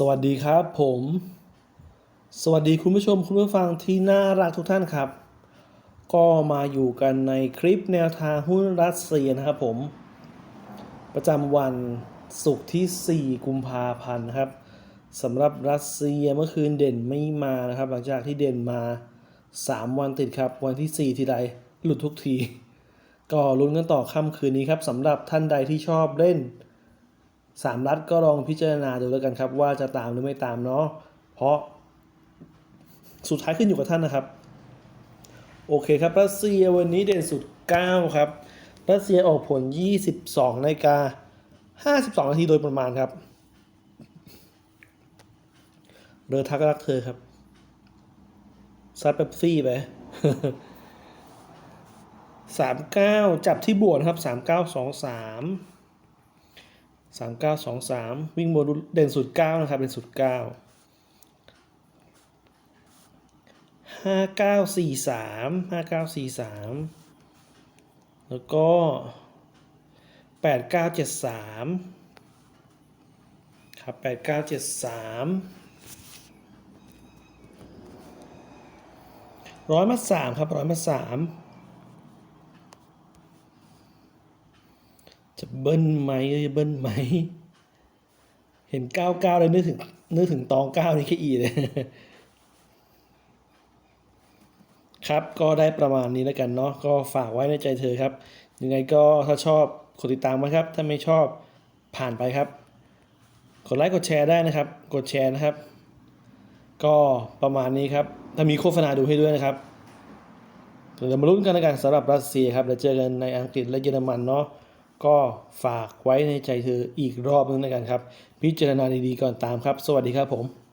สวัสดีครับผม สวัสดีคุณผู้ชมคุณผู้ฟังที่น่ารักทุกท่านครับ ก็มาอยู่กันในคลิปแนวทางหุ้นรัสเซียนะครับผม ประจำวันศุกร์ที่ 4 กุมภาพันธ์ครับสำหรับรัสเซียเมื่อคืนเด่นไม่มานะครับ หลังจากที่เด่นมา 3 วันติดครับ วันที่ 4 ทีใดหลุดทุกที ก็ลุ้นกันต่อค่ำคืนนี้ครับสำหรับท่านใดที่ชอบเล่น สามรัฐก็ลองพิจารณาดูแล้วกันครับ ว่าจะตามหรือไม่ตามเนาะเพราะสุดท้ายขึ้นอยู่กับท่านนะครับ โอเคครับรัสเซียวันนี้เด่นสุด 9 ครับรัสเซียออกผล 22นาฬิกา52 นาทีโดยประมาณครับเรือทักรักเธอครับซัดเป๊ปซี่ไป39จับที่บวกนครับ3923สาม สามเก้าสองสามวิ่งโมดูลเด่นสุดเก้านะครับเป็นสุดเก้าห้าเก้าสี่สามห้าเก้าสี่สามแล้วก็แปดเก้าเจ็ดสามครับแปดเก้าเจ็ดสามร้อยมาสามครับร้อยมาสาม จะเบิ้ลไหมจะเบิ้ลไหม เห็นเก้าเก้าเลยนึกถึงนึกถึงตองเก้านี่แค่อีเลย ครับก็ได้ประมาณนี้แล้วกันเนาะก็ฝากไว้ในใจเธอครับ ยังไงก็ถ้าชอบกดติดตามนะครับ ถ้าไม่ชอบผ่านไปครับกดไลค์กดแชร์ได้นะครับ กดแชร์นะครับ ก็ประมาณนี้ครับ ถ้ามีโฆษณาดูให้ด้วยนะครับเดี๋ยวมาลุ้นกันแล้วกันสำหรับรัสเซียครับเดี๋ยวเจอกันในอังกฤษและเยอรมันเนาะ ก็ฝากไว้ในใจเธออีกรอบนึงแล้วกันครับ พิจารณาดีๆก่อนตามครับ สวัสดีครับผม